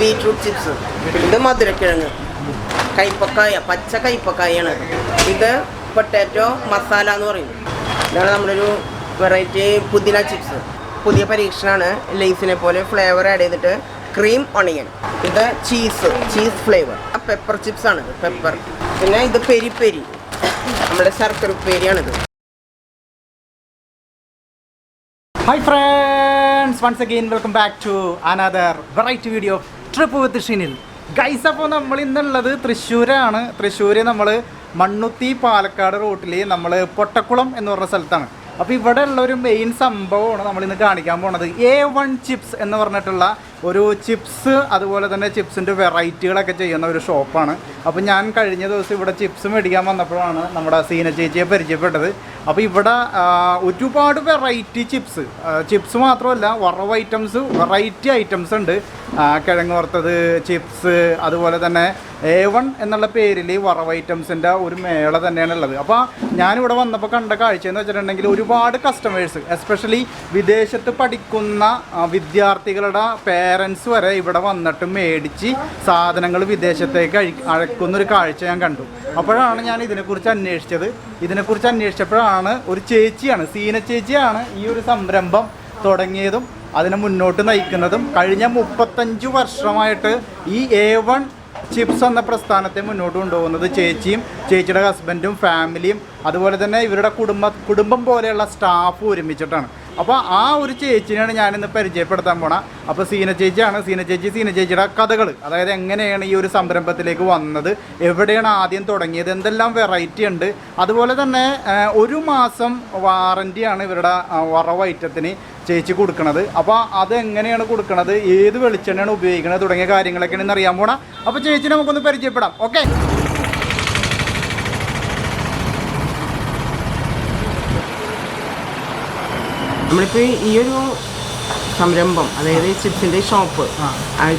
Beetroot chips. ഇത് മധുരക്കിഴങ്ങ്. കൈപ്പക്കായ പച്ച കൈപ്പക്കായാണ്. ഇത് പൊട്ടാറ്റോ മസാല എന്ന് പറയും. ഇതാണ് നമ്മളൊരു വെറൈറ്റി പുതിന ചിപ്സ്. പുതിയ പരീക്ഷണമാണ് ലേസിനെ പോലെ ഫ്ലേവർ ആഡ് ചെയ്തിട്ട് ക്രീം ഒണിയൻ ഇത് ചീസ് ചീസ് ഫ്ലേവർ ആ പെപ്പർ ചിപ്സ് ആണ് പെപ്പർ പിന്നെ ഇത് പെരി പെരി. നമ്മുടെ ശർക്കര ഉപ്പേരിയാണിത്. Hi friends once again welcome back to another variety video trip with Shinil guys അപ്പോൾ നമ്മൾ ഇന്നുള്ളത് തൃശ്ശൂരാണ്. തൃശ്ശൂർ നമ്മൾ മണ്ണുത്തി പാലക്കാട് റൂട്ടിൽ നമ്മൾ പൊട്ടക്കുളം എന്ന് പറഞ്ഞ സ്ഥലത്താണ്. അപ്പോൾ ഇവിടെ ഉള്ള ഒരു മെയിൻ സംഭവമാണ് നമ്മൾ ഇന്ന് കാണിക്കാൻ പോണത്. എ വൺ ചിപ്സ് എന്ന് പറഞ്ഞിട്ടുള്ള ഒരു ചിപ്സ് അതുപോലെ തന്നെ ചിപ്സിന്റെ വെറൈറ്റികളൊക്കെ ചെയ്യുന്ന ഒരു ഷോപ്പാണ്. അപ്പോൾ ഞാൻ കഴിഞ്ഞ ദിവസം ഇവിടെ ചിപ്സ് മേടിക്കാൻ വന്നപ്പോഴാണ് നമ്മുടെ സീന ചേച്ചിയെ പരിചയപ്പെട്ടത്. അപ്പോൾ ഇവിടെ ഒരുപാട് വെറൈറ്റി ചിപ്സ് ചിപ്സ് മാത്രമല്ല വറവ് ഐറ്റംസ് വെറൈറ്റി ഐറ്റംസ് ഉണ്ട്. കിഴങ്ങ് വറുത്തത് ചിപ്സ് അതുപോലെ തന്നെ എ വൺ എന്നുള്ള പേരിൽ വറവ് ഐറ്റംസിന്റെ ഒരു മേള തന്നെയാണ് ഉള്ളത്. അപ്പോൾ ഞാനിവിടെ വന്നപ്പോൾ കണ്ട കാഴ്ച എന്ന് വെച്ചിട്ടുണ്ടെങ്കിൽ ഒരുപാട് കസ്റ്റമേഴ്സ് എസ്പെഷ്യലി വിദേശത്ത് പഠിക്കുന്ന വിദ്യാർത്ഥികളുടെ വിദ്യാർത്ഥികളുടെ പേരൻസ് വരെ ഇവിടെ വന്നിട്ട് മേടിച്ച് സാധനങ്ങൾ വിദേശത്തേക്ക് അഴി അഴക്കുന്ന ഒരു കാഴ്ച ഞാൻ കണ്ടു. അപ്പോഴാണ് ഞാൻ ഇതിനെക്കുറിച്ച് അന്വേഷിച്ചത്. ഇതിനെക്കുറിച്ച് അന്വേഷിച്ചപ്പോഴാണ് ഒരു ചേച്ചിയാണ് സീന ചേച്ചിയാണ് ഈ ഒരു സംരംഭം തുടങ്ങിയതും അതിനെ മുന്നോട്ട് നയിക്കുന്നതും. കഴിഞ്ഞ മുപ്പത്തഞ്ച് വർഷമായിട്ട് ഈ എ വൺ ചിപ്സ് എന്ന പ്രസ്ഥാനത്തെ മുന്നോട്ട് കൊണ്ടുപോകുന്നത് ചേച്ചിയും ചേച്ചിയുടെ ഹസ്ബൻഡും ഫാമിലിയും അതുപോലെ തന്നെ ഇവരുടെ കുടുംബ കുടുംബം പോലെയുള്ള സ്റ്റാഫ് ഒരുമിച്ചിട്ടാണ്. അപ്പോൾ ആ ഒരു ചേച്ചിനെയാണ് ഞാനിന്ന് പരിചയപ്പെടുത്താൻ പോണ. അപ്പോൾ സീന ചേച്ചിയാണ്. സീന ചേച്ചി സീന ചേച്ചിയുടെ കഥകൾ അതായത് എങ്ങനെയാണ് ഈ ഒരു സംരംഭത്തിലേക്ക് വന്നത്? എവിടെയാണ് ആദ്യം തുടങ്ങിയത്? എന്തെല്ലാം വെറൈറ്റി ഉണ്ട്? അതുപോലെ തന്നെ ഒരു മാസം വാറന്റിയാണ് ഇവരുടെ വറവൈറ്റത്തിന് ചേച്ചി കൊടുക്കുന്നത് അപ്പോൾ അതെങ്ങനെയാണ് കൊടുക്കുന്നത് ഏത് വെളിച്ചെണ്ണയാണ് ഉപയോഗിക്കുന്നത് തുടങ്ങിയ കാര്യങ്ങളൊക്കെയാണ് അറിയാൻ പോണ. അപ്പോൾ ചേച്ചി നമുക്കൊന്ന് പരിചയപ്പെടാം. ഓക്കെ? നമ്മളിപ്പോൾ ഈ ഒരു സംരംഭം അതായത് ഈ ചിപ്സിന്റെ ഷോപ്പ് ആ.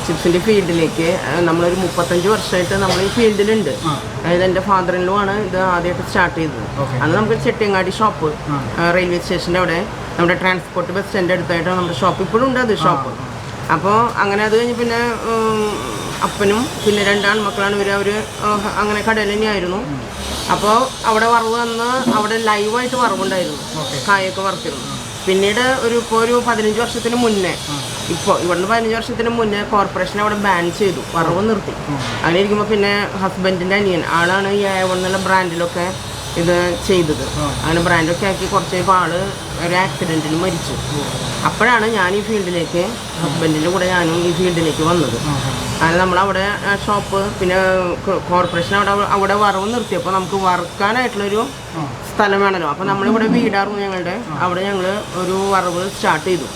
ചിപ്സിന്റെ ഫീൽഡിലേക്ക് നമ്മളൊരു മുപ്പത്തഞ്ച് വർഷമായിട്ട് നമ്മൾ ഈ ഫീൽഡിലുണ്ട്. അതായത് എന്റെ ഫാദറിലും ആണ് ഇത് ആദ്യമായിട്ട് സ്റ്റാർട്ട് ചെയ്തത്. അന്ന് നമുക്ക് ചെട്ടിയങ്ങാടി ഷോപ്പ് റെയിൽവേ സ്റ്റേഷന്റെ അവിടെ നമ്മുടെ ട്രാൻസ്പോർട്ട് ബസ് സ്റ്റാൻഡ് അടുത്തായിട്ടാണ് നമ്മുടെ ഷോപ്പ് ഇപ്പോഴും ഉണ്ട് അത് ഷോപ്പ് അപ്പോൾ അങ്ങനെ അത് കഴിഞ്ഞ് പിന്നെ അപ്പനും പിന്നെ രണ്ടാൺ മക്കളാണ് ഇവർ അവർ അങ്ങനെ കടയിൽ തന്നെയായിരുന്നു. അപ്പോൾ അവിടെ വറവ് വന്ന് അവിടെ ലൈവായിട്ട് വറവുണ്ടായിരുന്നു. കായൊക്കെ വറുത്തിരുന്നു. പിന്നീട് ഒരു ഇപ്പോൾ ഒരു പതിനഞ്ച് വർഷത്തിന് മുന്നേ ഇപ്പോൾ ഇവിടുന്ന് പതിനഞ്ച് വർഷത്തിന് മുന്നേ കോർപ്പറേഷൻ അവിടെ ബാൻ ചെയ്തു വറവ് നിർത്തി. അങ്ങനെ ഇരിക്കുമ്പോൾ പിന്നെ ഹസ്ബൻഡിന്റെ അനിയൻ ആളാണ് ഈ എന്നുള്ള ബ്രാൻഡിലൊക്കെ ഇത് ചെയ്തത്. അങ്ങനെ ബ്രാൻഡൊക്കെ ആക്കി കുറച്ച് കഴിയുമ്പോൾ ആൾ ഒരു ആക്സിഡന്റിൽ മരിച്ചു. അപ്പോഴാണ് ഞാൻ ഈ ഫീൽഡിലേക്ക് ഹസ്ബൻഡിന്റെ കൂടെ ഞാനും ഈ ഫീൽഡിലേക്ക് വന്നത്. അങ്ങനെ നമ്മളവിടെ ഷോപ്പ് പിന്നെ കോർപ്പറേഷൻ അവിടെ അവിടെ വറവ് നിർത്തിയപ്പോൾ നമുക്ക് വറുക്കാനായിട്ടുള്ളൊരു സ്ഥലം വേണമല്ലോ അപ്പോൾ നമ്മളിവിടെ വീടായിരുന്നു ഞങ്ങളുടെ. അവിടെ ഞങ്ങൾ ഒരു വറവ് സ്റ്റാർട്ട് ചെയ്തു.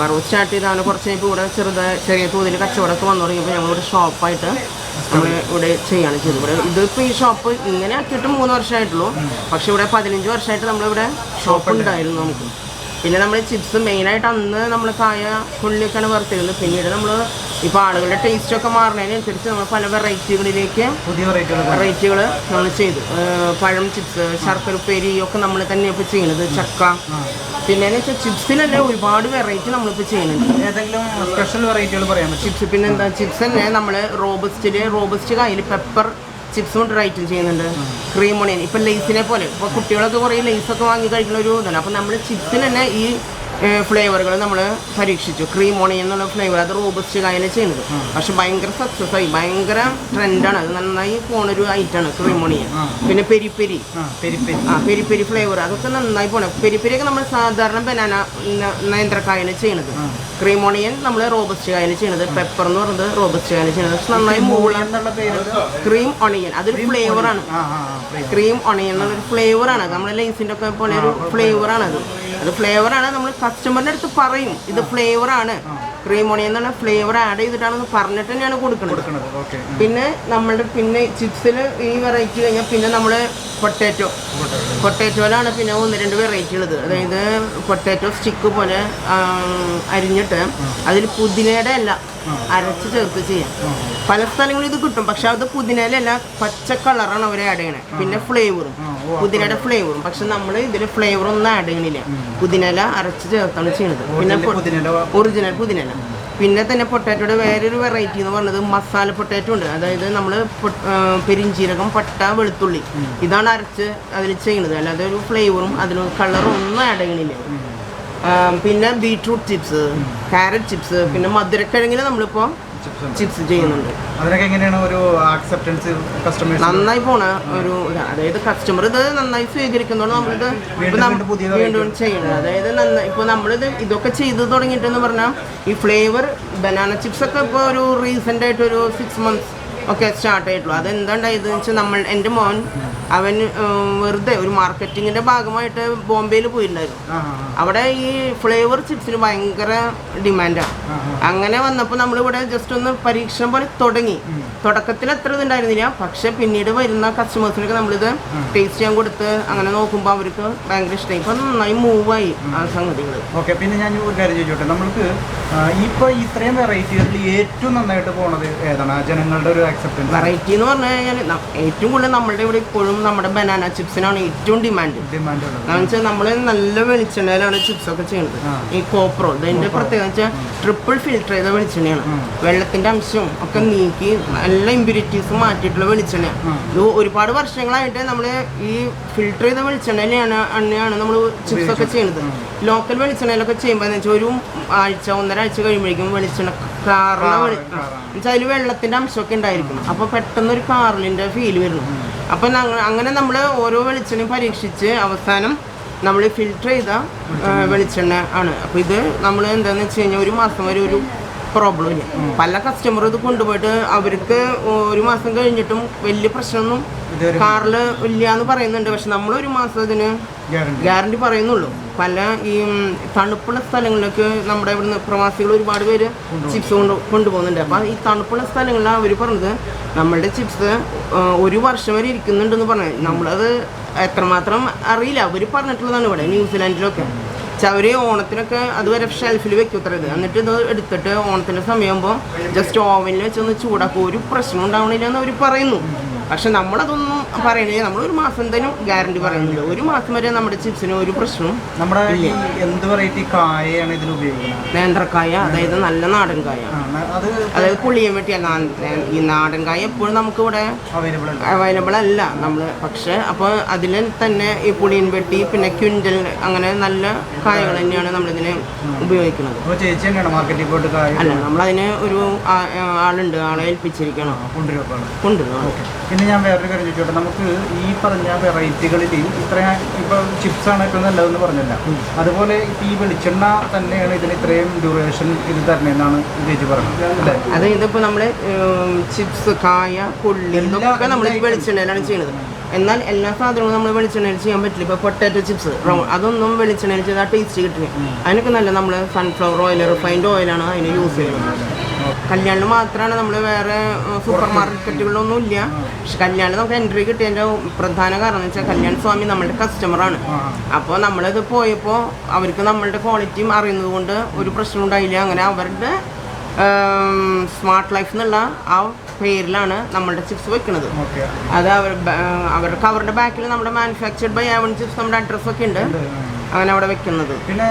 വറവ് സ്റ്റാർട്ട് ചെയ്ത് അങ്ങനെ കുറച്ച് കഴിഞ്ഞപ്പോൾ ഇവിടെ ചെറുതായി ചെറിയ തോതിൽ കച്ചവടമൊക്കെ വന്നു തുടങ്ങിയപ്പോൾ ഞങ്ങളിവിടെ ഷോപ്പായിട്ട് നമ്മൾ ഇവിടെ ചെയ്യാണ് ചെയ്തത്. ഇവിടെ ഇതിപ്പോൾ ഈ ഷോപ്പ് ഇങ്ങനെ ആക്കിയിട്ട് മൂന്ന് വർഷമായിട്ടുള്ളൂ. പക്ഷെ ഇവിടെ പതിനഞ്ച് വർഷമായിട്ട് നമ്മളിവിടെ ഷോപ്പ് ഉണ്ടായിരുന്നു നമുക്ക്. പിന്നെ നമ്മൾ ചിപ്സ് മെയിനായിട്ട് അന്ന് നമ്മൾ കായ ഉള്ളിയൊക്കെയാണ് വറുത്തിരുന്നത്. പിന്നീട് നമ്മൾ ഇപ്പോൾ ആളുകളുടെ ടേസ്റ്റൊക്കെ മാറുന്നതിനനുസരിച്ച് നമ്മൾ പല വെറൈറ്റികളിലേക്ക് പുതിയ വെറൈറ്റികൾ നമ്മൾ ചെയ്തു. പഴം ചിപ്സ് ശർക്കര ഉപ്പേരി ഒക്കെ നമ്മൾ തന്നെ ഇപ്പോൾ ചെയ്യണത്. ചക്ക. പിന്നെ വെച്ചാൽ ചിപ്സിലല്ലേ ഒരുപാട് വെറൈറ്റി നമ്മളിപ്പോൾ ചെയ്യുന്നുണ്ട്. ഏതെങ്കിലും സ്പെഷ്യൽ വെറൈറ്റികൾ പറയാൻ പറ്റും ചിപ്സ് പിന്നെ എന്താ ചിപ്സ് തന്നെ നമ്മൾ റോബസ്റ്റിൽ റോബസ്റ്റ് കായിൽ പെപ്പർ ചിപ്സ് കൊണ്ട് റൈറ്റും ചെയ്യുന്നുണ്ട്. ക്രീം ഓണിയൻ ഇപ്പം ലെയ്സിനെ പോലെ. ഇപ്പോൾ കുട്ടികളൊക്കെ കുറേ ലെയ്സൊക്കെ വാങ്ങി കഴിക്കുന്ന ഒരു ഇതാണ്. അപ്പം നമ്മൾ ചിപ്സിന് തന്നെ ഈ ഫ്ലേവറുകൾ നമ്മൾ പരീക്ഷിച്ചു. ക്രീം ഓണിയൻ എന്നുള്ള ഫ്ലേവർ അത് റോബസ്റ്റ് കായല ചെയ്യുന്നത്. പക്ഷെ ഭയങ്കര സക്സസ് ആയി. ഭയങ്കര ട്രെൻഡാണ് അത് നന്നായി പോണൊരു ഐറ്റാണ് ക്രീം ഓണിയ പിന്നെ പെരിപ്പെരി പെരി. ആ പെരി പെരി. ആ പെരി പെരി ഫ്ലേവർ അതൊക്കെ നന്നായി പോണ. പെരിപ്പെരിയൊക്കെ നമ്മൾ സാധാരണ ബനാന നേന്ത്രക്കായൽ ചെയ്യണത് ക്രീം ഓണിയൻ നമ്മൾ റോബസ്റ്റ് കായൽ ചെയ്യണത് പെപ്പർ എന്ന് പറയുന്നത് റോബസ്റ്റ് കായൽ ചെയ്യണത് നന്നായി മൂള എന്നുള്ള പേര് ക്രീം ഓണിയൻ അതൊരു ഫ്ലേവറാണ് ക്രീം ഓണിയൻ എന്നുള്ളൊരു ഫ്ലേവർ ആണ്. നമ്മുടെ ലൈസിന്റെ ഒക്കെ പോലെ ഒരു ഫ്ലേവർ ആണ് അത് അത് ഫ്ലേവർ ആണ്. നമ്മൾ കസ്റ്റമറിന്റെ അടുത്ത് പറയും ഇത് ഫ്ലേവർ ആണ്. ക്രീം ഓണിയൻ എന്നുള്ള ഫ്ലേവർ ആഡ് ചെയ്തിട്ടാണെന്ന് പറഞ്ഞിട്ട് തന്നെയാണ് കൊടുക്കുന്നത്. പിന്നെ നമ്മളുടെ പിന്നെ ചിപ്സിൽ ഈ വെറൈറ്റി കഴിഞ്ഞാൽ പിന്നെ നമ്മൾ പൊട്ടാറ്റോ പൊട്ടാറ്റോയിലാണ് പിന്നെ ഒന്ന് രണ്ട് വെറൈറ്റി ഉള്ളത്. അതായത് പൊട്ടാറ്റോ സ്റ്റിക്ക് പോലെ അരിഞ്ഞിട്ട് അതിൽ പുതിനയുടെ അല്ല അരച്ച് ചേർത്ത് ചെയ്യാം. പല സ്ഥലങ്ങളിൽ ഇത് കിട്ടും. പക്ഷെ അത് പുതിനയിലല്ല പച്ച കളറാണ് അവർ ആഡ് ചെയ്യണേ. പിന്നെ ഫ്ലേവറും പുതിനയുടെ ഫ്ലേവറും പക്ഷെ നമ്മൾ ഇതിൽ ഫ്ലേവർ ഒന്നും ആഡ് ചെയ്യണില്ല പുതിനല അരച്ച് ചേർത്താണ് ചെയ്യണത്. പിന്നെ ഒറിജിനൽ പുതിനല പിന്നെ തന്നെ പൊട്ടാറ്റോയുടെ വേറൊരു വെറൈറ്റി എന്ന് പറഞ്ഞത് മസാല പൊട്ടാറ്റോ ഉണ്ട്. അതായത് നമ്മൾ പെരിഞ്ചീരകം പട്ട വെളുത്തുള്ളി ഇതാണ് അരച്ച് അതിൽ ചെയ്യുന്നത് അല്ലാതെ ഒരു ഫ്ലേവറും അതിന് കളറും ഒന്നും ആഡ് ചെയ്യണില്ല പിന്നെ ബീട്രൂട്ട് ചിപ്സ് കാരറ്റ് ചിപ്സ് പിന്നെ മധുരക്കിഴങ്ങിൽ നമ്മളിപ്പോൾ ചിപ്സ് ചെയ്യുന്നുണ്ട്. അതിനൊക്കെ എങ്ങനെയാണ് ഒരു ആക്സെപ്റ്റൻസ് കസ്റ്റമേഴ്സ് നന്നായി പോണ ഒരു. അതായത് കസ്റ്റമർ ഇത് നന്നായി സ്വീകരിക്കുന്നതുകൊണ്ട് നമ്മളിത് ഇപ്പൊ വീണ്ടും ചെയ്യണം. അതായത് നന്നായി ഇപ്പോൾ നമ്മളിത് ഇതൊക്കെ ചെയ്തു തുടങ്ങിയിട്ടെന്ന് പറഞ്ഞാൽ ഈ ഫ്ലേവർ ബനാന ചിപ്സ് ഒക്കെ ഇപ്പോൾ ഒരു റീസെന്റ് ആയിട്ട് ഒരു സിക്സ് മന്ത്സ് ഒക്കെ സ്റ്റാർട്ട് ആയിട്ടുള്ളൂ. അതെന്താണ്ടായതെന്ന് വെച്ചാൽ നമ്മൾ എന്റെ മോൻ അവൻ വെറുതെ ഒരു മാർക്കറ്റിങ്ങിന്റെ ഭാഗമായിട്ട് ബോംബെയിൽ പോയിട്ടുണ്ടായിരുന്നു അവിടെ ഈ ഫ്ലേവർ ചിപ്സിന് ഭയങ്കര ഡിമാൻഡാണ്. അങ്ങനെ വന്നപ്പോൾ നമ്മളിവിടെ ജസ്റ്റ് ഒന്ന് പരീക്ഷണം പോലെ തുടങ്ങി. തുടക്കത്തിൽ അത്ര ഇതുണ്ടായിരുന്നില്ല പക്ഷെ പിന്നീട് വരുന്ന കസ്റ്റമേഴ്സിനൊക്കെ നമ്മളിത് ടേസ്റ്റ് ചെയ്യാൻ കൊടുത്ത് അങ്ങനെ നോക്കുമ്പോൾ അവർക്ക് ഭയങ്കര ഇഷ്ടമായി ഇപ്പം നന്നായി മൂവായി ആ സംഗതികൾ ഓക്കെ പിന്നെ ഞാൻ ഒരു കാര്യം ചോദിച്ചോട്ടെ. നമ്മൾക്ക് ഇപ്പോൾ ഇത്രയും വെറൈറ്റികളിൽ ഏറ്റവും നന്നായിട്ട് പോണത് ഏതാണ്? ജനങ്ങളുടെ ഒരു വെറൈറ്റി എന്ന് പറഞ്ഞു കഴിഞ്ഞാൽ ഏറ്റവും കൂടുതൽ നമ്മുടെ ഇവിടെ ഇപ്പോഴും നമ്മുടെ ബനാന ചിപ്സിനാണ് ഏറ്റവും ഡിമാൻഡ് ഡിമാൻഡ് വെച്ചാൽ നമ്മൾ നല്ല വെളിച്ചെണ്ണയിലാണ് ചിപ്സ് ഒക്കെ ചെയ്യുന്നത്. ഈ കോപ്രോ ഇതിന്റെ പ്രത്യേകത വെച്ചാൽ ട്രിപ്പിൾ ഫിൽറ്റർ ചെയ്ത വെളിച്ചെണ്ണയാണ്. വെള്ളത്തിന്റെ അംശവും ഒക്കെ നീക്കി നല്ല ഇമ്പ്യൂരിറ്റീസ് മാറ്റിയിട്ടുള്ള വെളിച്ചെണ്ണ. ഇത് ഒരുപാട് വർഷങ്ങളായിട്ട് നമ്മൾ ഈ ഫിൽറ്റർ ചെയ്ത വെളിച്ചെണ്ണയിലാണ് എണ്ണയാണ് നമ്മൾ ചിപ്സ് ഒക്കെ ചെയ്യുന്നത്. ലോക്കൽ വെളിച്ചെണ്ണയിലൊക്കെ ചെയ്യുമ്പോൾ എന്ന് വെച്ചാൽ ഒരു ആഴ്ച ഒന്നര ആഴ്ച കഴിയുമ്പോഴേക്കും വെളിച്ചെണ്ണ എന്നുവെച്ചാൽ അതിൽ വെള്ളത്തിന്റെ അംശമൊക്കെ ഉണ്ടായിരിക്കും. അപ്പോൾ പെട്ടെന്ന് ഒരു കാറിലിന്റെ ഫീൽ വരുന്നു അപ്പോൾ ഞങ്ങ- അങ്ങനെ നമ്മൾ ഓരോ വെളിച്ചെണ്ണയും പരീക്ഷിച്ച് അവസാനം നമ്മൾ ഫിൽറ്റർ ചെയ്ത വെളിച്ചെണ്ണ. ആണ്. അപ്പോൾ ഇത് നമ്മൾ എന്താണെന്ന് വെച്ച് കഴിഞ്ഞാൽ ഒരു മാസം വരെ ഒരു പ്രോബ്ലം ഇല്ല പല കസ്റ്റമർ ഇത് കൊണ്ടുപോയിട്ട് അവർക്ക് ഒരു മാസം കഴിഞ്ഞിട്ടും വലിയ പ്രശ്നമൊന്നും കാറിൽ ഇല്ല എന്ന് പറയുന്നുണ്ട്. പക്ഷെ നമ്മൾ ഒരു മാസം ഇതിന് ഗ്യാരണ്ടി ഗ്യാരണ്ടി പറയുന്നുള്ളൂ. പല ഈ തണുപ്പുള്ള സ്ഥലങ്ങളിലേക്ക് നമ്മുടെ ഇവിടുന്ന് പ്രവാസികൾ ഒരുപാട് പേര് ചിപ്സ് കൊണ്ട് കൊണ്ടുപോകുന്നുണ്ട്. അപ്പം ഈ തണുപ്പുള്ള സ്ഥലങ്ങളിൽ അവർ പറഞ്ഞത് നമ്മളുടെ ചിപ്സ് ഒരു വർഷം വരെ ഇരിക്കുന്നുണ്ടെന്ന് പറഞ്ഞു നമ്മളത് എത്രമാത്രം അറിയില്ല. അവർ പറഞ്ഞിട്ടുള്ളതാണ് ഇവിടെ ന്യൂസിലാൻഡിലൊക്കെ. പക്ഷെ അവർ ഓണത്തിനൊക്കെ അതുവരെ ഷെൽഫിൽ വെക്കും അത്ര ഇത്. എന്നിട്ട് ഇത് എടുത്തിട്ട് ഓണത്തിന്റെ സമയമാകുമ്പോൾ ജസ്റ്റ് ഓവനിൽ വെച്ചൊന്ന് ചൂടാക്കും. ഒരു പ്രശ്നം ഉണ്ടാവണില്ല എന്ന് അവർ പറയുന്നു. പക്ഷെ നമ്മളതൊന്നും പറയണില്ല. നമ്മൾ ഒരു മാസം എന്തായാലും ഗ്യാരണ്ടി പറയുന്നില്ല. ഒരു മാസം വരെ നമ്മുടെ ചിപ്സിന് ഒരു പ്രശ്നവും നമ്മുടെ എന്ത് വെറൈറ്റി കായയാണ് ഇതിൽ ഉപയോഗിക്കുന്നത്? നേന്ത്രക്കായ അതായത് നല്ല നാടൻ കായ. അതായത് പുളിയം വെട്ടിയ ഈ നാടൻ കായ എപ്പോഴും നമുക്ക് ഇവിടെ അവൈലബിൾ അല്ല. നമ്മൾ പക്ഷെ അപ്പോൾ അതിൽ തന്നെ ഈ പുളിയൻ വെട്ടി പിന്നെ ക്വിന്റൽ അങ്ങനെ നല്ല കായകൾ തന്നെയാണ് നമ്മളിതിന് ഉപയോഗിക്കുന്നത്. അല്ല നമ്മളതിന് ഒരു ആളുണ്ട്. ആളെ ഏൽപ്പിച്ചിരിക്കണം. കൊണ്ടുവരണം പിന്നെ ഞാൻ വേറൊരു കാര്യം ചോദിച്ചോട്ടെ നമുക്ക് ഈ പറഞ്ഞ വെറൈറ്റികളിൽ ഇത്ര ഇപ്പൊ ചിപ്സ് ആണ് ഏറ്റവും നല്ലതെന്ന് പറഞ്ഞല്ല. അതുപോലെ ഈ വെളിച്ചെണ്ണ തന്നെയാണ് ഇതിന് ഇത്രയും ഡ്യൂറേഷൻ ഇത് തരണെന്നാണ് ചേച്ചി പറഞ്ഞത് അത് ഇതിപ്പോ നമ്മൾ ചിപ്സ് കായ പുള്ളി ഇതൊക്കെ നമ്മൾ വെളിച്ചെണ്ണയിലാണ് ചെയ്യുന്നത്. എന്നാൽ എല്ലാ സാധനങ്ങളും നമ്മൾ വെളിച്ചെണ്ണയിൽ ചെയ്യാൻ പറ്റില്ല. ഇപ്പോൾ പൊട്ടാറ്റോ ചിപ്സ് അതൊന്നും വെളിച്ചെണ്ണയിൽ ചെയ്താൽ ടേസ്റ്റ് കിട്ടില്ല. അതിനൊക്കെ നല്ല നമ്മൾ സൺഫ്ലവർ ഓയിൽ റിഫൈൻഡ് ഓയിലാണ് അതിന് യൂസ് ചെയ്യുന്നത്. കല്യാണിൽ മാത്രമാണ് നമ്മൾ വേറെ സൂപ്പർ മാർക്കറ്റുകളിലൊന്നും ഇല്ല പക്ഷെ കല്യാണിൽ നമുക്ക് എൻട്രി കിട്ടിയതിന്റെ പ്രധാന കാരണം എന്ന് വെച്ചാൽ കല്യാൺ സ്വാമി നമ്മളുടെ കസ്റ്റമറാണ് ആണ്. അപ്പോൾ നമ്മളിത് പോയപ്പോൾ അവർക്ക് നമ്മളുടെ ക്വാളിറ്റിയും അറിയുന്നത് കൊണ്ട് ഒരു പ്രശ്നം ഉണ്ടായില്ല. അങ്ങനെ അവരുടെ സ്മാർട്ട് ലൈഫ് എന്നുള്ള ആ പേരിലാണ് നമ്മളുടെ ചിപ്സ് വെക്കുന്നത്. അത് അവർ അവർക്ക് അവരുടെ കവറിന്റെ ബാക്കിൽ നമ്മുടെ മാനുഫാക്ചർഡ് ബൈ ആവൺ ചിപ്സ് നമ്മുടെ അഡ്രസ്സ് ഒക്കെ ഉണ്ട്. അങ്ങനെ അവിടെ വെക്കുന്നത്. പിന്നെ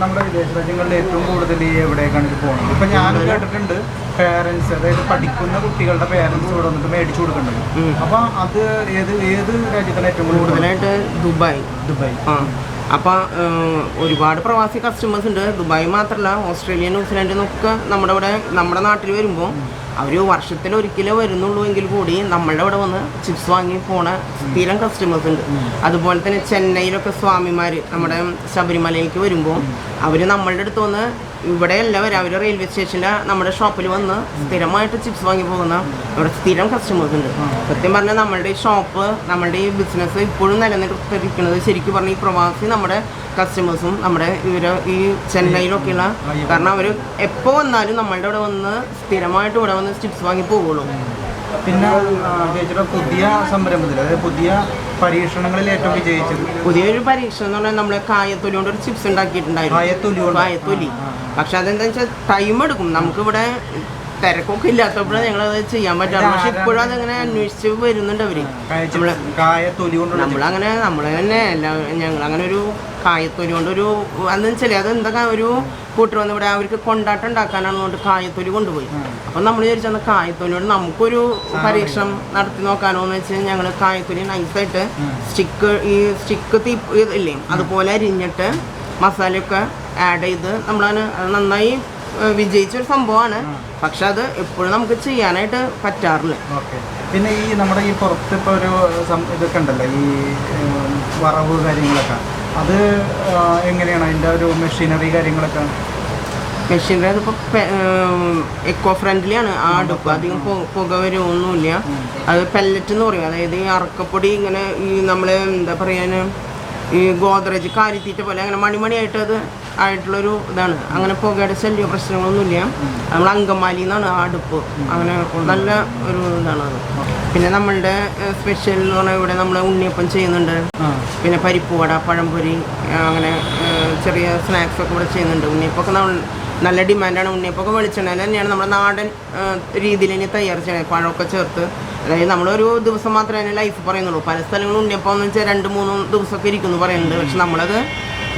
നമ്മുടെ വിദേശ രാജ്യങ്ങളിൽ ഏറ്റവും കൂടുതൽ ഈ എവിടേക്കാണ് ഇത് പോകുന്നത്? ഇപ്പൊ ഞാൻ കേട്ടിട്ടുണ്ട് പേരൻസ് അതായത് പഠിക്കുന്ന കുട്ടികളുടെ പേരൻസ് ഇവിടെ വന്നിട്ട് മേടിച്ചു കൊടുക്കുന്നുണ്ട്. അപ്പൊ അത് ഏത് ഏത് രാജ്യത്താണ് ഏറ്റവും കൂടുതലായിട്ട് ദുബായ്. ദുബായ്. ആ. അപ്പോൾ ഒരുപാട് പ്രവാസി കസ്റ്റമേഴ്സ് ഉണ്ട്. ദുബായ് മാത്രമല്ല ഓസ്ട്രേലിയ ന്യൂസിലാൻഡിൽ നിന്നൊക്കെ നമ്മുടെ ഇവിടെ നമ്മുടെ നാട്ടിൽ വരുമ്പോൾ അവർ വർഷത്തിൽ ഒരിക്കലേ വരുന്നുള്ളൂ എങ്കിൽ കൂടി നമ്മളുടെ ഇവിടെ വന്ന് ചിപ്സ് വാങ്ങി പോണ സ്ഥിരം കസ്റ്റമേഴ്സ് ഉണ്ട്. അതുപോലെ തന്നെ ചെന്നൈയിലൊക്കെ സ്വാമിമാർ നമ്മുടെ ശബരിമലയിലേക്ക് വരുമ്പോൾ അവർ നമ്മളുടെ അടുത്ത് വന്ന് ഇവിടെയല്ല എല്ലാവരും അവർ റെയിൽവേ സ്റ്റേഷന്റെ നമ്മുടെ ഷോപ്പിൽ വന്ന് സ്ഥിരമായിട്ട് ചിപ്സ് വാങ്ങി പോകുന്ന ഇവിടെ സ്ഥിരം കസ്റ്റമേഴ്സ് ഉണ്ട്. സത്യം പറഞ്ഞാൽ നമ്മളുടെ ഈ ഷോപ്പ് നമ്മളുടെ ഈ ബിസിനസ് ഇപ്പോഴും നിലനിർത്തിയിരിക്കുന്നത് ശരിക്കും പറഞ്ഞാൽ ഈ പ്രവാസി നമ്മുടെ കസ്റ്റമേഴ്സും നമ്മുടെ ഇവർ ഈ ചെന്നൈയിലൊക്കെയുള്ള കാരണം അവർ എപ്പോൾ വന്നാലും നമ്മളുടെ ഇവിടെ വന്ന് സ്ഥിരമായിട്ട് ഇവിടെ വന്ന് ചിപ്സ് വാങ്ങി പോകുള്ളൂ. പിന്നെ ചേച്ചിയുടെ പുതിയ സംരംഭത്തിൽ അതായത് പുതിയ പരീക്ഷണങ്ങളിൽ ഏറ്റവും വിജയിച്ചത് പുതിയൊരു പരീക്ഷണം എന്ന് പറഞ്ഞാൽ നമ്മളെ കായത്തൊലി കൊണ്ട് ഒരു ചിപ്സ് ഉണ്ടാക്കിയിട്ടുണ്ടായിരുന്നു കായത്തൊലി? കായത്തൊലി. പക്ഷെ അതെന്താ വെച്ചാൽ ടൈം എടുക്കും നമുക്കിവിടെ തിരക്കൊക്കെ ഇല്ലാത്തപ്പോഴാണ് ഞങ്ങളത് ചെയ്യാൻ പറ്റാറ് പക്ഷെ ഇപ്പോഴും അതങ്ങനെ അന്വേഷിച്ച് വരുന്നുണ്ട് അവർ. നമ്മൾ നമ്മളങ്ങനെ നമ്മൾ തന്നെ എല്ലാ അങ്ങനെ ഒരു കായത്തൊലി കൊണ്ട് ഒരു അതെന്ന് വെച്ചാൽ അത് എന്താ ഒരു കൂട്ടർ വന്ന് ഇവിടെ അവർക്ക് കൊണ്ടാട്ടം ഉണ്ടാക്കാനാണ് കൊണ്ട് കായത്തൊലി കൊണ്ടുപോയി. അപ്പം നമ്മൾ വിചാരിച്ചാൽ കായത്തൊലിയോട് നമുക്കൊരു പരീക്ഷണം നടത്തി നോക്കാനോ എന്ന് വെച്ചാൽ ഞങ്ങൾ കായത്തൊലി നൈസായിട്ട് സ്റ്റിക്ക് ഈ സ്റ്റിക്ക് തീ ഇല്ലേ അതുപോലെ അരിഞ്ഞിട്ട് മസാലയൊക്കെ ആഡ് ചെയ്ത് നമ്മളതിന് നന്നായി ഏഹ്, വിജയിച്ചൊരു സംഭവമാണ്. പക്ഷെ അത് എപ്പോഴും നമുക്ക് ചെയ്യാനായിട്ട് പറ്റാറില്ല. പിന്നെ ഈ നമ്മുടെ ഈ പുറത്ത് ഇപ്പോൾ ഒരു ഇതൊക്കെ ഉണ്ടല്ലോ ഈ വറവ് കാര്യങ്ങളൊക്കെ. അത് എങ്ങനെയാണ് അതിന്റെ ഒരു മെഷീനറി കാര്യങ്ങളൊക്കെ? മെഷീനറി അതിപ്പോൾ എക്കോ ഫ്രണ്ട്ലി ആണ്. ആ അടുപ്പ് അധികം പുക വരുമൊന്നുമില്ല അത് പെല്ലറ്റ് എന്ന് പറയും. അതായത് ഈ അറക്കപ്പൊടി ഇങ്ങനെ ഈ നമ്മൾ എന്താ പറയാന് ഈ ഗോദ്രേജ് കാലിത്തീറ്റ പോലെ അങ്ങനെ മണിമണിയായിട്ട് അത് ആയിട്ടുള്ളൊരു ഇതാണ്. അങ്ങനെ പുകയുടെ ശല്യ പ്രശ്നങ്ങളൊന്നുമില്ല നമ്മൾ അങ്കമാലി എന്നാണ് ആ അടുപ്പ്. അങ്ങനെ നല്ല ഒരു ഇതാണ് അത്. പിന്നെ നമ്മളുടെ സ്പെഷ്യൽ എന്ന് പറഞ്ഞാൽ ഇവിടെ നമ്മൾ ഉണ്ണിയപ്പം ചെയ്യുന്നുണ്ട്. പിന്നെ പരിപ്പ് വട പഴംപൊരി അങ്ങനെ ചെറിയ സ്നാക്സ് ഒക്കെ ഇവിടെ ചെയ്യുന്നുണ്ട്. ഉണ്ണിയപ്പൊക്കെ നമ്മൾ നല്ല ഡിമാൻഡാണ് ഉണ്ണിയപ്പൊക്കെ വെളിച്ചെണ്ണ തന്നെയാണ് നമ്മുടെ നാടൻ രീതിയിൽ ഇനി തയ്യാർ ചെയ്യണത് പഴമൊക്കെ ചേർത്ത്. അതായത് നമ്മളൊരു ദിവസം മാത്രമേ ലൈഫ് പറയുന്നുള്ളൂ. പല സ്ഥലങ്ങളും ഉണ്ണിയപ്പം എന്ന് വെച്ചാൽ രണ്ട് മൂന്ന് ദിവസമൊക്കെ ഇരിക്കുന്നു പറയുന്നുണ്ട്. പക്ഷെ നമ്മളത്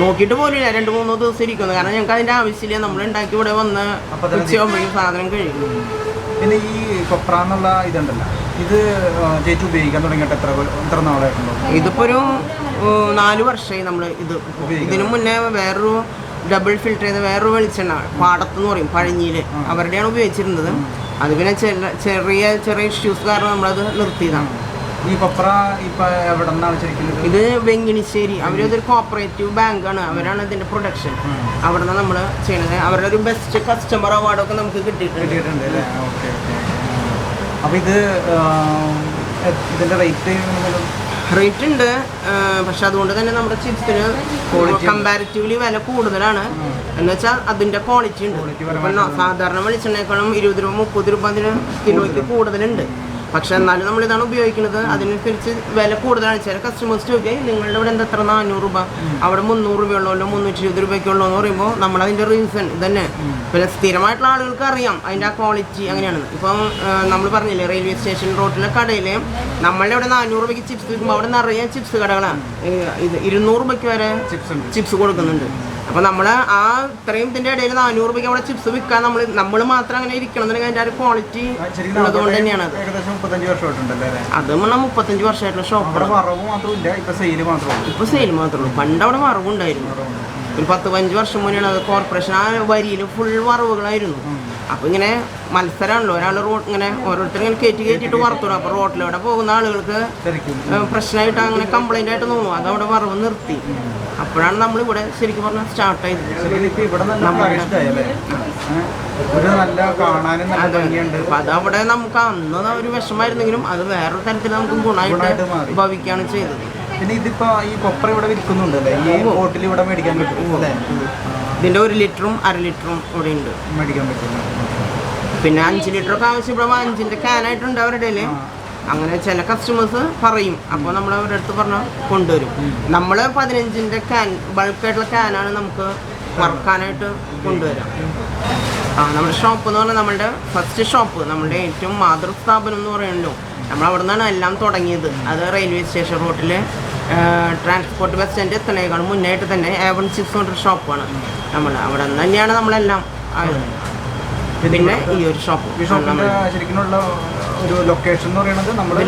നോക്കിയിട്ട് പോലും രണ്ട് മൂന്നോ ദിവസം ഇരിക്കുന്നു. കാരണം ഞങ്ങൾക്ക് അതിന്റെ ആവശ്യമില്ല. നമ്മൾ ഉണ്ടാക്കി ഇവിടെ വന്ന് ഉച്ചയാകുമ്പോഴേക്കും സാധനം കഴിക്കും. പിന്നെ ഈ കൊപ്ര എന്നുള്ള ഇതുണ്ടല്ലോ. ഇത് ചേച്ചി ഉപയോഗിക്കാൻ തുടങ്ങിയിട്ട് എത്ര എത്ര നാളായിട്ടുണ്ടോ? ഇതിപ്പോ ഒരു നാല് വർഷമായി നമ്മൾ ഇത് ഇതിനു മുന്നേ വേറൊരു ഡബിൾ ഫിൽറ്റർ ചെയ്ത വേറൊരു വെളിച്ചെണ്ണ പാടത്ത് എന്ന് പറയും പഴഞ്ഞിയിൽ അവരുടെയാണ് ഉപയോഗിച്ചിരുന്നത്. അത് പിന്നെ ചെറിയ ചെറിയ ഇഷ്യൂസ് കാരണം നമ്മളത് നിർത്തിയതാണ്. ഈ കൊപ്ര ഇപ്പൊ എവിടെ നിന്നാണ് ശരിക്കും ഇത്? വെങ്ങിണിശ്ശേരി അവരതൊരു കോപ്പറേറ്റീവ് ബാങ്കാണ് അവരാണ് ഇതിന്റെ പ്രൊഡക്ഷൻ അവിടെ നിന്ന് നമ്മൾ ചെയ്യണത്. അവരുടെ ഒരു ബെസ്റ്റ് കസ്റ്റമർ അവാർഡൊക്കെ നമുക്ക് കിട്ടിയിട്ടുണ്ട്. കിട്ടിയിട്ടുണ്ട് അല്ലേ? Okay okay. അപ്പോൾ ഇത് ഇതിന്റെ റേറ്റ് റേറ്റ് ഉണ്ട്. പക്ഷെ അതുകൊണ്ട് തന്നെ നമ്മുടെ ചിപ്സിന് കമ്പാരിറ്റീവ്ലി വില കൂടുതലാണ്. എന്ന് വെച്ചാൽ അതിന്റെ ക്വാളിറ്റി ഉണ്ട്. സാധാരണ വെളിച്ചെണ്ണേക്കാളും ഇരുപത് രൂപ മുപ്പത് രൂപ അതിന് കിലോയ്ക്ക് കൂടുതലുണ്ട്. പക്ഷെ എന്നാലും നമ്മൾ ഇതാണ് ഉപയോഗിക്കുന്നത്. അതിനനുസരിച്ച് വില കൂടുതലാണ്. ചില കസ്റ്റമേഴ്സ് ചോദിക്കുക നിങ്ങളുടെ ഇവിടെ എന്താ എത്ര നാനൂറ് രൂപ? അവിടെ മുന്നൂറ് രൂപയുള്ളല്ലോ മുന്നൂറ്റി ഇരുപത് രൂപയ്ക്കുള്ളൂ എന്ന് പറയുമ്പോൾ നമ്മൾ അതിന്റെ റീസൺ ഇതന്നെ. പിന്നെ സ്ഥിരമായിട്ടുള്ള ആളുകൾക്ക് അറിയാം അതിന്റെ ആ ക്വാളിറ്റി അങ്ങനെയാണ്. ഇപ്പം നമ്മൾ പറഞ്ഞില്ലേ റെയിൽവേ സ്റ്റേഷൻ റോഡിലെ കടയിൽ നമ്മളുടെ ഇവിടെ നാനൂറ് രൂപയ്ക്ക് ചിപ്സ് വിൽക്കുമ്പോൾ അവിടെ നിറയെ ചിപ്സ് കടകളാണ് ഇത് ഇരുന്നൂറ് രൂപയ്ക്ക് വരെ ചിപ്സ് കൊടുക്കുന്നുണ്ട്. അപ്പൊ നമ്മൾ ആ ഇത്രയും ഇതിന്റെ ഇടയിൽ നാനൂറ് രൂപയ്ക്ക് അവിടെ ചിപ്സ് വിൽക്കാൻ നമ്മൾ നമ്മൾ മാത്രം അങ്ങനെ ഇരിക്കണം എന്നുണ്ടെങ്കിൽ അതിന്റെ ആ ഒരു ക്വാളിറ്റി ഉള്ളതുകൊണ്ട് തന്നെയാണ് അത്. ഏകദേശം മുപ്പത്തഞ്ച് വർഷമായിട്ടുണ്ടല്ലേ അല്ലേ? അത് പറഞ്ഞാൽ മുപ്പത്തഞ്ച് വർഷമായിട്ടുള്ള ഷോപ്പ് ഇപ്പം സെയിൽ മാത്രമേ ഉള്ളൂ. പണ്ട് അവിടെ വറവുണ്ടായിരുന്നു. ഒരു പത്ത് പതിനഞ്ച് വർഷം മുന്നേ അത് കോർപ്പറേഷൻ ആ വരിയിൽ ഫുൾ വറവുകളായിരുന്നു. അപ്പൊ ഇങ്ങനെ മത്സരമാണല്ലോ. ഒരാൾ റോഡ് ഇങ്ങനെ ഓരോരുത്തർ ഇങ്ങനെ കയറ്റി കയറ്റിയിട്ട് വറുത്തു അപ്പൊ റോഡിലൂടെ പോകുന്ന ആളുകൾക്ക് പ്രശ്നമായിട്ട് അങ്ങനെ കംപ്ലൈന്റ് ആയിട്ട് തോന്നും. അവിടെ വറവ് നിർത്തി. അപ്പോഴാണ് നമ്മൾ ഇവിടെ ശരിക്കും പറഞ്ഞാൽ സ്റ്റാർട്ട് ചെയ്തത് അത്. അവിടെ അതവിടെ നമുക്ക് അന്ന് ഒരു വിഷമായിരുന്നെങ്കിലും അത് വേറൊരു തരത്തിൽ നമുക്ക് ഗുണമായിട്ട്. ഭവിക്കുകയാണ് ചെയ്തത്. പിന്നെ ഇതിപ്പോ ഈ കൊപ്ര ഇവിടെ വിൽക്കുന്നുണ്ടല്ലേ ഈ ബോട്ടിൽ ഇവിടെ മേടിക്കാൻ പറ്റും ഇതിന്റെ ഒരു ലിറ്ററും അര ലിറ്ററും കൂടെ ഉണ്ട്. മേടിക്കാൻ പറ്റും. പിന്നെ അഞ്ച് ലിറ്റർ ഒക്കെ ആവശ്യപ്പെടുമ്പോൾ അഞ്ചിന്റെ ക്യാനായിട്ടുണ്ട് അവരുടെ. അങ്ങനെ ചില കസ്റ്റമേഴ്സ് പറയും. അപ്പോൾ നമ്മൾ അവരുടെ അടുത്ത് പറഞ്ഞാൽ കൊണ്ടുവരും. നമ്മൾ പതിനഞ്ചിന്റെ ക്യാൻ ബൾക്കായിട്ടുള്ള ക്യാനാണ് നമുക്ക് വറക്കാനായിട്ട് കൊണ്ടുവരാം. ആ നമ്മുടെ ഷോപ്പ് എന്ന് പറഞ്ഞാൽ നമ്മുടെ ഫസ്റ്റ് ഷോപ്പ് നമ്മുടെ ഏറ്റവും മാതൃസ്ഥാപനം എന്ന് പറയുന്നുണ്ടോ. നമ്മൾ അവിടെ നിന്നാണ് എല്ലാം തുടങ്ങിയത്. അത് റെയിൽവേ സ്റ്റേഷൻ റോട്ടിൽ ട്രാൻസ്പോർട്ട് ബസ് സ്റ്റാൻഡ് എത്തണേക്കാൾ മുന്നായിട്ട് തന്നെ വൺ സിക്സ് ഹൺഡ്രഡ് ഷോപ്പാണ് നമ്മൾ അവിടെ നിന്ന് തന്നെയാണ് നമ്മളെല്ലാം പിന്നെ ഈ ഒരു ഷോപ്പ്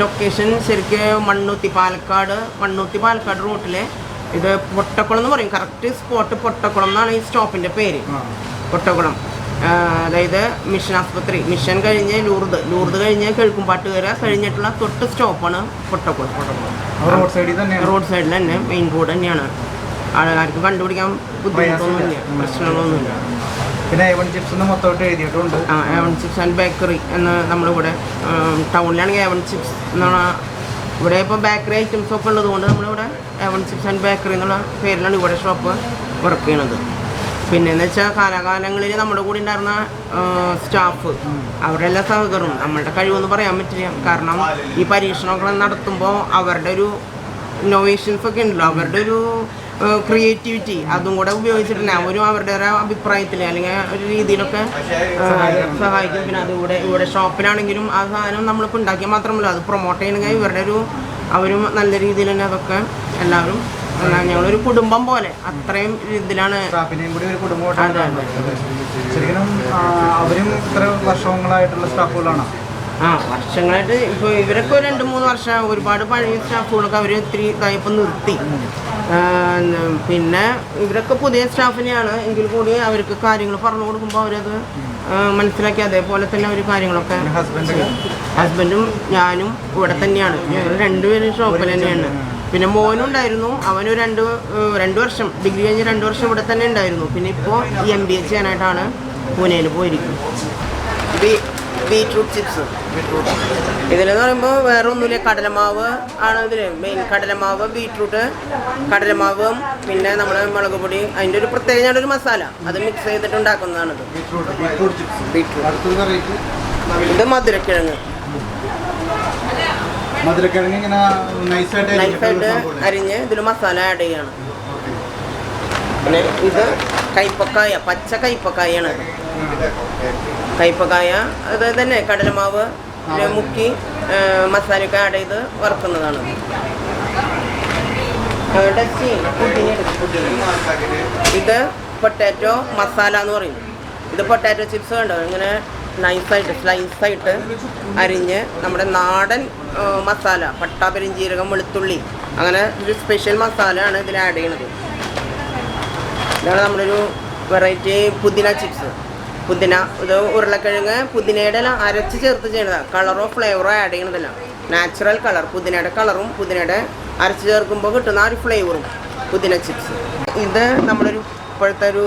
ലൊക്കേഷൻ ശരിക്കും മണ്ണൂത്തി പാലക്കാട് മണ്ണൂത്തി പാലക്കാട് റൂട്ടിലെ ഇത് പൊട്ടക്കുളം എന്ന് പറയും. കറക്റ്റ് സ്പോട്ട് പൊട്ടക്കുളം എന്നാണ് ഈ സ്റ്റോപ്പിന്റെ പേര്. പൊട്ടക്കുളം. അതായത് മിഷൻ ആസ്പത്രി. മിഷൻ കഴിഞ്ഞ് ലൂർദ്. ലൂർദ് കഴിഞ്ഞ് വരെ കഴിഞ്ഞിട്ടുള്ള തൊട്ട് സ്റ്റോപ്പാണ് പൊട്ടക്കുളം റോഡ് സൈഡിൽ തന്നെ റോഡ് സൈഡിൽ തന്നെ മെയിൻ റോഡ് തന്നെയാണ്. ആൾക്കാർക്ക് കണ്ടുപിടിക്കാൻ ബുദ്ധിമുട്ടൊന്നുമില്ല. പ്രശ്നങ്ങളൊന്നുമില്ല. പിന്നെ ഏവൺ ചിപ്സ് എന്ന് മൊത്തമായിട്ട് എഴുതിയിട്ടുണ്ട്. ആ ഏവൺ ചിപ്സ് ആൻഡ് ബേക്കറി എന്ന് നമ്മളിവിടെ ടൗണിലാണെങ്കിൽ ഏവൺ ചിപ്സ് എന്നാണ് ഇവിടെ ഇപ്പോൾ ബേക്കറി ഐറ്റംസ് ഒക്കെ ഉള്ളത് കൊണ്ട് നമ്മളിവിടെ ഏവൺ ചിപ്സ് ആൻഡ് ബേക്കറി എന്നുള്ള പേരിലാണ് ഇവിടെ ഷോപ്പ് വർക്ക് ചെയ്യണത്. പിന്നെ എന്ന് വെച്ചാൽ കാലാകാലങ്ങളിൽ നമ്മുടെ കൂടെ ഉണ്ടായിരുന്ന സ്റ്റാഫ്. അവരുടെ എല്ലാ സഹകരണവും നമ്മളുടെ കഴിവെന്ന് പറയാൻ പറ്റില്ല. കാരണം ഈ പരീക്ഷണങ്ങൾ നടത്തുമ്പോൾ അവരുടെ ഒരു ഇന്നോവേഷൻസ് ഒക്കെ ഉണ്ടല്ലോ. അവരുടെ ഒരു ക്രിയേറ്റിവിറ്റി അതും കൂടെ ഉപയോഗിച്ചിട്ടുണ്ട്. അവരും അവരുടെ ഒരു അഭിപ്രായത്തിൽ അല്ലെങ്കിൽ ഒരു രീതിയിലൊക്കെ സഹായിക്കും. പിന്നെ അതുകൂടെ ഇവിടെ ഷോപ്പിലാണെങ്കിലും ആ സാധനം നമ്മളിപ്പോൾ ഉണ്ടാക്കിയാൽ മാത്രമല്ല അത് പ്രൊമോട്ട് ചെയ്യണമെങ്കിൽ ഇവരുടെ ഒരു അവരും നല്ല രീതിയിൽ തന്നെ അതൊക്കെ എല്ലാവരും എന്നാ ഞങ്ങളൊരു കുടുംബം പോലെ. അത്രയും ഇതിലാണ്. സ്റ്റാഫിനെയും കൂടി ഒരു കുടുംബമായിട്ടാണ് ശരിക്കും ആ, അവരും ഇത്ര വർഷങ്ങളായിട്ടുള്ള സ്റ്റാഫുകളാണ്? ആ വർഷങ്ങളായിട്ട് ഇപ്പോൾ ഇവരൊക്കെ രണ്ടു മൂന്ന് വർഷം ഒരുപാട് പഴയ സ്റ്റാഫുകളൊക്കെ അവർ ഒത്തിരി ഇതായപ്പോൾ നിർത്തി. പിന്നെ ഇവരൊക്കെ പുതിയ സ്റ്റാഫിനെയാണ്. എങ്കിൽ കൂടി അവർക്ക് കാര്യങ്ങൾ പറഞ്ഞു കൊടുക്കുമ്പോൾ അവരത് മനസ്സിലാക്കി അതേപോലെ തന്നെ അവർ കാര്യങ്ങളൊക്കെ ഹസ്ബൻഡ് ഹസ്ബൻഡും ഞാനും ഇവിടെ തന്നെയാണ്. ഞങ്ങൾ രണ്ടുപേരും ഷോപ്പിൽ തന്നെയാണ്. പിന്നെ മോനും ഉണ്ടായിരുന്നു അവന് രണ്ട് രണ്ട് വർഷം ഡിഗ്രി കഴിഞ്ഞ് രണ്ട് വർഷം ഇവിടെ തന്നെ ഉണ്ടായിരുന്നു. പിന്നെ ഇപ്പോൾ എം ബി എ ചെയ്യാനായിട്ടാണ് പൂനെയിൽ പോയിരിക്കുന്നത്. Beetroot chips. ഇതിലെന്ന് പറയുമ്പോൾ വേറെ ഒന്നുമില്ല കടലമാവ് ആണ് ഇതിൽ മെയിൻ കടലമാവ് ബീട്രൂട്ട് കടലമാവും പിന്നെ നമ്മുടെ മുളക് പൊടി അതിന്റെ ഒരു പ്രത്യേക ഒരു മസാല. അത് മിക്സ് ചെയ്തിട്ട് ഉണ്ടാക്കുന്നതാണ് ഇത് മധുരക്കിഴങ്ങ്. മധുരക്കിഴങ്ങ് ഇങ്ങനെ നൈസായിട്ട് അരിഞ്ഞ് ഇതിൽ മസാല ആഡ് ചെയ്യണം പിന്നെ ഇത് കൈപ്പക്കായ പച്ച കൈപ്പക്കായാണ്. കൈപ്പക്കായ അത് തന്നെ കടലമാവ് മുക്കി മസാലയൊക്കെ ആഡ് ചെയ്ത് വറുക്കുന്നതാണ്. ഇത് പൊട്ടാറ്റോ മസാല എന്ന് പറയും ഇത് പൊട്ടാറ്റോ ചിപ്സ് കണ്ടോ ഇങ്ങനെ നൈസായിട്ട് സ്ലൈസായിട്ട് അരിഞ്ഞ് നമ്മുടെ നാടൻ മസാല പട്ട പെരിഞ്ചീരകം വെളുത്തുള്ളി. അങ്ങനെ ഒരു സ്പെഷ്യൽ മസാലയാണ് ഇതിൽ ആഡ് ചെയ്യണത്. ഇതാണ് നമ്മളൊരു വെറൈറ്റി പുതിന ചിപ്സ് പുതിന ഇത് ഉരുളക്കിഴങ്ങ് പുതിനയുടെ എല്ലാം അരച്ച് ചേർത്ത് ചെയ്യണതാണ് കളറോ ഫ്ലേവറോ ആഡ് ചെയ്യണതല്ല. നാച്ചുറൽ കളർ പുതിനയുടെ കളറും പുതിനയുടെ അരച്ച് ചേർക്കുമ്പോൾ കിട്ടുന്ന ആ ഒരു ഫ്ലേവറും പുതിന ചിപ്സ് ഇത് നമ്മളൊരു ഇപ്പോഴത്തെ ഒരു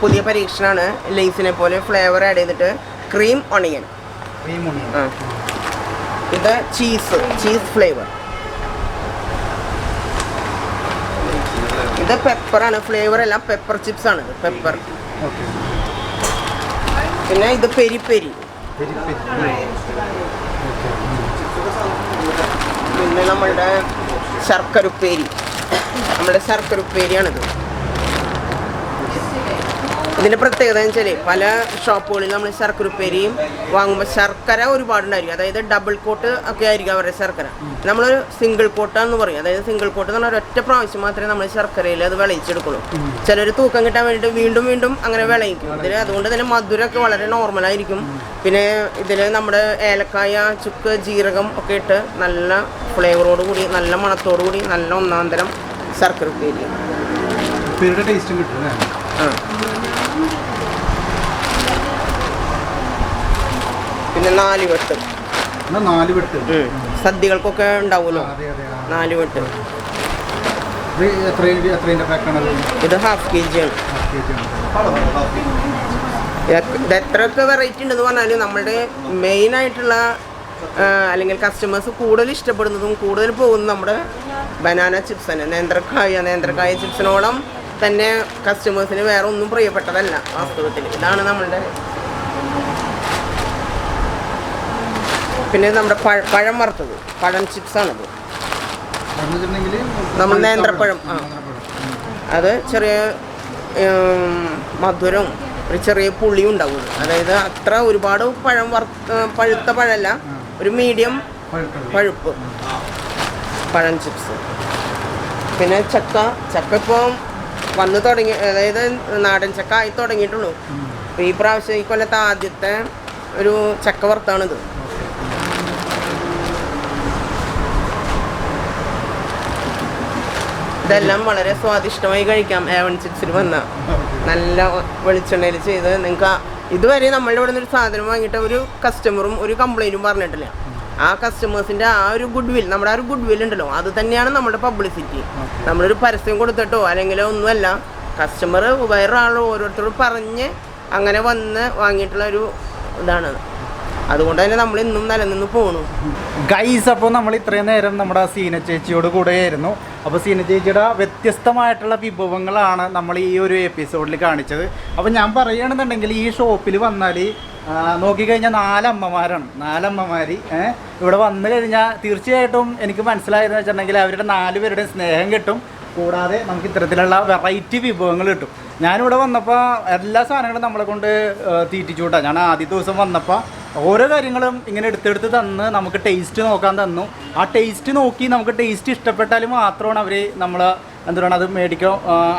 പുതിയ പരീക്ഷണമാണ് ലേസിനെ പോലെ ഫ്ലേവർ ആഡ് ചെയ്തിട്ട് ക്രീം ഒണിയൻ ആ. ഇത് ചീസ് ചീസ് ഫ്ലേവർ ഇത് പെപ്പറാണ് ഫ്ലേവർ എല്ലാം പെപ്പർ ചിപ്സ് ആണ്. പെപ്പർ പിന്നെ ഇത് പെരി പെരി പിന്നെ നമ്മളുടെ ശർക്കരുപ്പേരി. നമ്മുടെ ശർക്കര ഉപ്പേരിയാണിത് ഇതിന്റെ പ്രത്യേകത എന്ന് വെച്ചാൽ പല ഷോപ്പുകളിൽ നമ്മൾ ശർക്കര ഉപ്പേരിയും വാങ്ങുമ്പോൾ ശർക്കര ഒരുപാടുണ്ടായിരിക്കും. അതായത് ഡബിൾ കോട്ട് ഒക്കെ ആയിരിക്കും അവരുടെ ശർക്കര. നമ്മളൊരു സിംഗിൾ കോട്ടാന്ന് പറയും. അതായത് സിംഗിൾ കോട്ട് എന്ന് പറഞ്ഞാൽ ഒറ്റ പ്രാവശ്യം മാത്രമേ നമ്മൾ ശർക്കരയിൽ അത് വിളയിച്ചെടുക്കുള്ളൂ. ചിലർ തൂക്കം കിട്ടാൻ വേണ്ടിയിട്ട് വീണ്ടും വീണ്ടും അങ്ങനെ വിളയിക്കും. ഇതിൽ അതുകൊണ്ട് തന്നെ മധുരമൊക്കെ വളരെ നോർമലായിരിക്കും പിന്നെ ഇതിൽ നമ്മുടെ ഏലക്കായ ചുക്ക് ജീരകം ഒക്കെ ഇട്ട് നല്ല ഫ്ലേവറോട് കൂടി നല്ല മണത്തോടു കൂടി നല്ല ഒന്നാം തരം ശർക്കര ഉപ്പേരി. ടേസ്റ്റും കിട്ടും ആ. പിന്നെ നാല് വെട്ട്. നാല് വെട്ട്. സദ്യകൾക്കൊക്കെ ഉണ്ടാവുമല്ലോ. നാല് വെട്ട്. ഇത് ഹാഫ് കെ ജി ആണ്. ഇത് എത്രയൊക്കെ വെറൈറ്റി ഉണ്ടെന്ന് പറഞ്ഞാലും നമ്മുടെ മെയിൻ ആയിട്ടുള്ള അല്ലെങ്കിൽ കസ്റ്റമേഴ്സ് കൂടുതൽ ഇഷ്ടപ്പെടുന്നതും കൂടുതൽ പോകുന്നതും നമ്മുടെ ബനാന ചിപ്സ് തന്നെ. നേന്ത്രക്കായ നേന്ത്രക്കായ ചിപ്സിനോളം തന്നെ കസ്റ്റമേഴ്സിന് വേറെ ഒന്നും പ്രിയപ്പെട്ടതല്ല വാസ്തവത്തിൽ ഇതാണ് നമ്മളുടെ പിന്നെ നമ്മുടെ പഴ വറുത്തത്. പഴം ചിപ്സാണത്. നമ്മൾ നേന്ത്രപ്പഴം, ആ. അത് ചെറിയ മധുരവും ഒരു ചെറിയ പുളിയും ഉണ്ടാവും. അതായത് അത്ര ഒരുപാട് പഴം വറുത്ത പഴുത്ത പഴമല്ല. ഒരു മീഡിയം പഴുപ്പ്. പഴം ചിപ്സ്. പിന്നെ ചക്ക. ചക്ക ഇപ്പോൾ വന്ന് തുടങ്ങി അതായത് നാടൻ ചക്ക ആയി തുടങ്ങിയിട്ടുള്ളൂ. ഈ പ്രാവശ്യം ഈ കൊല്ലത്തെ ആദ്യത്തെ ഒരു ചക്ക വറുത്താണിത്. ഇതെല്ലാം വളരെ സ്വാദിഷ്ടമായി കഴിക്കാം. ഏവൺ ചിപ്സിൽ വന്ന നല്ല വെളിച്ചെണ്ണയിൽ ചെയ്ത് നിങ്ങൾക്ക് ഇതുവരെ നമ്മളുടെ ഇവിടെ നിന്ന് ഒരു സാധനം വാങ്ങിയിട്ട് ഒരു കസ്റ്റമറും ഒരു കംപ്ലൈന്റും പറഞ്ഞിട്ടില്ല. ആ കസ്റ്റമേഴ്സിന്റെ ആ ഒരു ഗുഡ് വിൽ നമ്മുടെ ആ ഒരു ഗുഡ് വിൽ ഉണ്ടല്ലോ അത് തന്നെയാണ് നമ്മുടെ പബ്ലിസിറ്റി നമ്മളൊരു പരസ്യം കൊടുത്തിട്ടോ അല്ലെങ്കിൽ ഒന്നുമല്ല കസ്റ്റമർ വേറൊരാൾ ഓരോരുത്തരോട് പറഞ്ഞ് അങ്ങനെ വന്ന് വാങ്ങിയിട്ടുള്ള ഒരു ഇതാണ്. അതുകൊണ്ട് തന്നെ നമ്മൾ ഇന്നും നിലനിന്ന് പോണു. ഗൈസ് അപ്പോൾ നമ്മൾ ഇത്രയും നേരം നമ്മുടെ സീന ചേച്ചിയോട് കൂടെയായിരുന്നു. അപ്പോൾ സീന ചേച്ചിയുടെ വ്യത്യസ്തമായിട്ടുള്ള വിഭവങ്ങളാണ് നമ്മൾ ഈ ഒരു എപ്പിസോഡിൽ കാണിച്ചത്. അപ്പോൾ ഞാൻ പറയുകയാണെന്നുണ്ടെങ്കിൽ ഈ ഷോപ്പിൽ വന്നാൽ നോക്കിക്കഴിഞ്ഞാൽ നാലമ്മമാരാണ്. നാലമ്മമാർ ഇവിടെ വന്നു കഴിഞ്ഞാൽ തീർച്ചയായിട്ടും എനിക്ക് മനസ്സിലായതെന്ന് വെച്ചിട്ടുണ്ടെങ്കിൽ അവരുടെ നാല് സ്നേഹം കിട്ടും. കൂടാതെ നമുക്ക് ഇത്തരത്തിലുള്ള വെറൈറ്റി വിഭവങ്ങൾ കിട്ടും. ഞാനിവിടെ വന്നപ്പോൾ എല്ലാ സാധനങ്ങളും നമ്മളെ കൊണ്ട് തീറ്റിച്ചു കൂട്ടാം. ഞാൻ ആദ്യ ദിവസം വന്നപ്പോൾ ഓരോ കാര്യങ്ങളും ഇങ്ങനെ എടുത്തെടുത്ത് തന്ന് നമുക്ക് ടേസ്റ്റ് നോക്കാൻ തന്നു. ആ ടേസ്റ്റ് നോക്കി നമുക്ക് ടേസ്റ്റ് ഇഷ്ടപ്പെട്ടാൽ മാത്രമാണ് അവർ നമ്മൾ എന്താണ് അത് മേടിക്കോ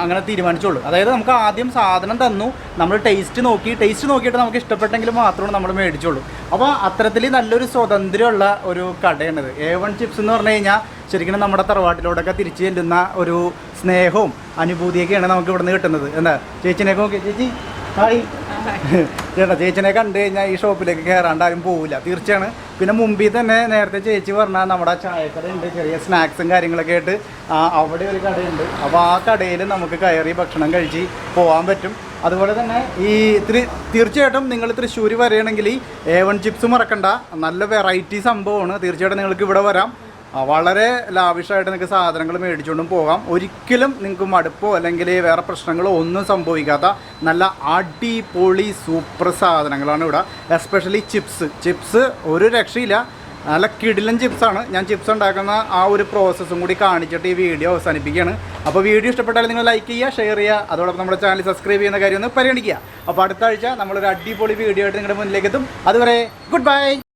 അങ്ങനെ തീരുമാനിച്ചുള്ളൂ. അതായത് നമുക്ക് ആദ്യം സാധനം തന്നു നമ്മൾ ടേസ്റ്റ് നോക്കി ടേസ്റ്റ് നോക്കിയിട്ട് നമുക്ക് ഇഷ്ടപ്പെട്ടെങ്കിൽ മാത്രമാണ് നമ്മൾ മേടിച്ചുള്ളൂ. അപ്പോൾ അത്തരത്തിൽ നല്ലൊരു സ്വതന്ത്രമുള്ള ഒരു കടയാണിത്. എ വൺ ചിപ്സ് എന്ന് പറഞ്ഞു കഴിഞ്ഞാൽ ശരിക്കും നമ്മുടെ തറവാട്ടിലൂടെയൊക്കെ തിരിച്ചു ചെല്ലുന്ന ഒരു സ്നേഹവും അനുഭൂതിയൊക്കെയാണ് നമുക്ക് ഇവിടുന്ന് കിട്ടുന്നത്. എന്താ? ചേച്ചിനെയൊക്കെ നോക്കി ചേച്ചി ഹായ്. ചേട്ടാ ചേച്ചിനെ കണ്ടു കഴിഞ്ഞാൽ ഈ ഷോപ്പിലേക്ക് കയറാണ്ട് ആരും പോവില്ല. തീർച്ചയാണ്. പിന്നെ മുമ്പിൽ തന്നെ നേരത്തെ ചേച്ചി പറഞ്ഞാൽ നമ്മുടെ ചായക്കട ഉണ്ട് ചെറിയ സ്നാക്സും കാര്യങ്ങളൊക്കെ ആയിട്ട്. ആ, അവിടെ ഒരു കടയുണ്ട്. അപ്പോൾ ആ കടയിൽ നമുക്ക് കയറി ഭക്ഷണം കഴിച്ച് പോകാൻ പറ്റും. അതുപോലെ തന്നെ ഈ തീർച്ചയായിട്ടും നിങ്ങൾ തൃശ്ശൂർ വരികയാണെങ്കിൽ ഈ എ വൺ ചിപ്സ് മറക്കണ്ട. നല്ല വെറൈറ്റി സംഭവമാണ്. തീർച്ചയായിട്ടും നിങ്ങൾക്ക് ഇവിടെ വരാം. വളരെ ലാവിഷായിട്ട് നിങ്ങൾക്ക് സാധനങ്ങൾ മേടിച്ചുകൊണ്ടും പോകാം. ഒരിക്കലും നിങ്ങൾക്ക് മടുപ്പോ അല്ലെങ്കിൽ വേറെ പ്രശ്നങ്ങളോ ഒന്നും സംഭവിക്കാത്ത നല്ല അടിപൊളി സൂപ്പർ സാധനങ്ങളാണ് ഇവിടെ. എസ്പെഷ്യലി ചിപ്സ് ചിപ്സ് ഒരു രക്ഷയില്ല. നല്ല കിടിലൻ ചിപ്സാണ് ഞാൻ ചിപ്സ് ഉണ്ടാക്കുന്ന ആ ഒരു പ്രോസസ്സും കൂടി കാണിച്ചിട്ട് ഈ വീഡിയോ അവസാനിപ്പിക്കുകയാണ്. അപ്പോൾ വീഡിയോ ഇഷ്ടപ്പെട്ടാൽ നിങ്ങൾ ലൈക്ക് ചെയ്യുക ഷെയർ ചെയ്യുക അതോടൊപ്പം നമ്മുടെ ചാനൽ സബ്സ്ക്രൈബ് ചെയ്യുന്ന കാര്യം ഒന്ന് പരിഗണിക്കുക. അപ്പോൾ അടുത്ത ആഴ്ച നമ്മളൊരു അടിപൊളി വീഡിയോ ആയിട്ട് നിങ്ങളുടെ മുന്നിലേക്ക് എത്തും. അതുവരെ ഗുഡ് ബൈ